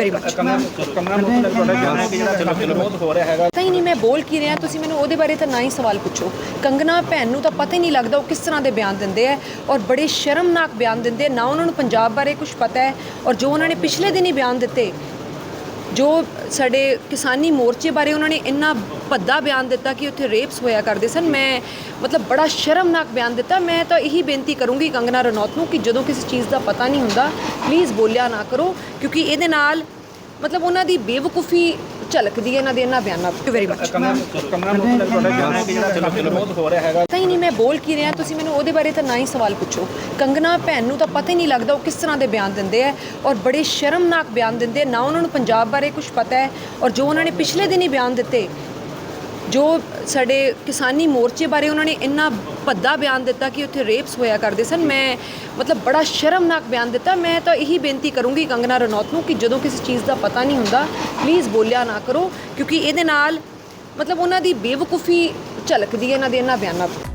Very much Kangana Kangana ਮੁੱਖ ਤੁਹਾਡਾ ਕਹਿਣਾ ਹੈ ਕਿ ਜਿਹੜਾ ਫਿਲਮ ਵਿਰੋਧ ਹੋ ਰਿਹਾ ਹੈਗਾ। ਪਤਾ ਹੀ ਨਹੀਂ ਮੈਂ ਬੋਲ ਕੀ ਰਿਹਾ ਤੁਸੀਂ ਮੈਨੂੰ ਉਹਦੇ ਬਾਰੇ ਤਾਂ ਨਾ ਹੀ ਸਵਾਲ ਪੁੱਛੋ। ਕੰਗਨਾ ਭੈਣ ਨੂੰ ਤਾਂ ਪਤਾ ਹੀ ਨਹੀਂ ਲੱਗਦਾ ਉਹ ਕਿਸ ਤਰ੍ਹਾਂ ਦੇ ਬਿਆਨ ਦਿੰਦੇ ਆ ਔਰ ਬੜੇ ਸ਼ਰਮਨਾਕ ਬਿਆਨ ਦਿੰਦੇ ਨਾ ਉਹਨਾਂ ਨੂੰ ਪੰਜਾਬ ਬਾਰੇ ਕੁਝ ਪਤਾ ਹੈ ਔਰ ਜੋ ਉਹਨਾਂ ਨੇ ਪਿਛਲੇ ਦਿਨ ਹੀ ਬਿਆਨ ਦਿੱਤੇ ਜੋ ਸਾਡੇ ਕਿਸਾਨੀ ਮੋਰਚੇ ਬਾਰੇ ਉਹਨਾਂ ਨੇ ਇੰਨਾ ਭੱਦਾ ਬਿਆਨ ਦਿੱਤਾ ਕਿ ਉੱਥੇ ਰੇਪਸ ਹੋਇਆ ਕਰਦੇ ਸਨ, ਮੈਂ ਮਤਲਬ ਬੜਾ ਸ਼ਰਮਨਾਕ ਬਿਆਨ ਦਿੱਤਾ। ਮੈਂ ਤਾਂ ਇਹੀ ਬੇਨਤੀ ਕਰੂੰਗੀ ਕੰਗਨਾ ਰਣੌਤ ਨੂੰ ਕਿ ਜਦੋਂ ਕਿਸੇ ਚੀਜ਼ ਦਾ ਪਤਾ ਨਹੀਂ ਹੁੰਦਾ ਪਲੀਜ਼ ਬੋਲਿਆ ਨਾ ਕਰੋ, ਕਿਉਂਕਿ ਇਹਦੇ ਨਾਲ ਮਤਲਬ ਉਹਨਾਂ ਦੀ ਬੇਵਕੂਫੀ ਝਲਕਦੀ ਹੈ ਇਹਨਾਂ ਦੇ ਇਹਨਾਂ ਬਿਆਨਾਂ ਤੋਂ। ਵੈਰੀ ਮਚ ਤੁਹਾਡਾ ਕਹਿਣਾ ਹੈ ਕਿ ਜਿਹੜਾ ਫਿਲਮ ਵਿਰੋਧ ਹੋ ਰਿਹਾ ਹੈਗਾ। ਪਤਾ ਹੀ ਨਹੀਂ ਮੈਂ ਬੋਲ ਕੀ ਰਿਹਾ ਤੁਸੀਂ ਮੈਨੂੰ ਉਹਦੇ ਬਾਰੇ ਤਾਂ ਨਾ ਹੀ ਸਵਾਲ ਪੁੱਛੋ। ਕੰਗਨਾ ਭੈਣ ਨੂੰ ਤਾਂ ਪਤਾ ਹੀ ਨਹੀਂ ਲੱਗਦਾ ਉਹ ਕਿਸ ਤਰ੍ਹਾਂ ਦੇ ਬਿਆਨ ਦਿੰਦੇ ਆ ਔਰ ਬੜੇ ਸ਼ਰਮਨਾਕ ਬਿਆਨ ਦਿੰਦੇ ਨਾ ਉਹਨਾਂ ਨੂੰ ਪੰਜਾਬ ਬਾਰੇ ਕੁਝ ਪਤਾ ਹੈ ਔਰ ਜੋ ਉਹਨਾਂ ਨੇ ਪਿਛਲੇ ਦਿਨ ਹੀ ਬਿਆਨ ਦਿੱਤੇ ਜੋ ਸਾਡੇ ਕਿਸਾਨੀ ਮੋਰਚੇ ਬਾਰੇ ਉਹਨਾਂ ਨੇ ਇੰਨਾ ਭੱਦਾ ਬਿਆਨ ਦਿੱਤਾ ਕਿ ਉੱਥੇ ਰੇਪਸ ਹੋਇਆ ਕਰਦੇ ਸਨ, ਮੈਂ ਮਤਲਬ ਬੜਾ ਸ਼ਰਮਨਾਕ ਬਿਆਨ ਦਿੱਤਾ। ਮੈਂ ਤਾਂ ਇਹੀ ਬੇਨਤੀ ਕਰੂੰਗੀ ਕੰਗਨਾ ਰਣੌਤ ਨੂੰ ਕਿ ਜਦੋਂ ਕਿਸੇ ਚੀਜ਼ ਦਾ ਪਤਾ ਨਹੀਂ ਹੁੰਦਾ ਪਲੀਜ਼ ਬੋਲਿਆ ਨਾ ਕਰੋ, ਕਿਉਂਕਿ ਇਹਦੇ ਨਾਲ ਮਤਲਬ ਉਹਨਾਂ ਦੀ ਬੇਵਕੂਫੀ ਝਲਕਦੀ ਹੈ, ਇਹਨਾਂ ਦੇ ਇਹਨਾਂ ਬਿਆਨਾਂ ਤੋਂ।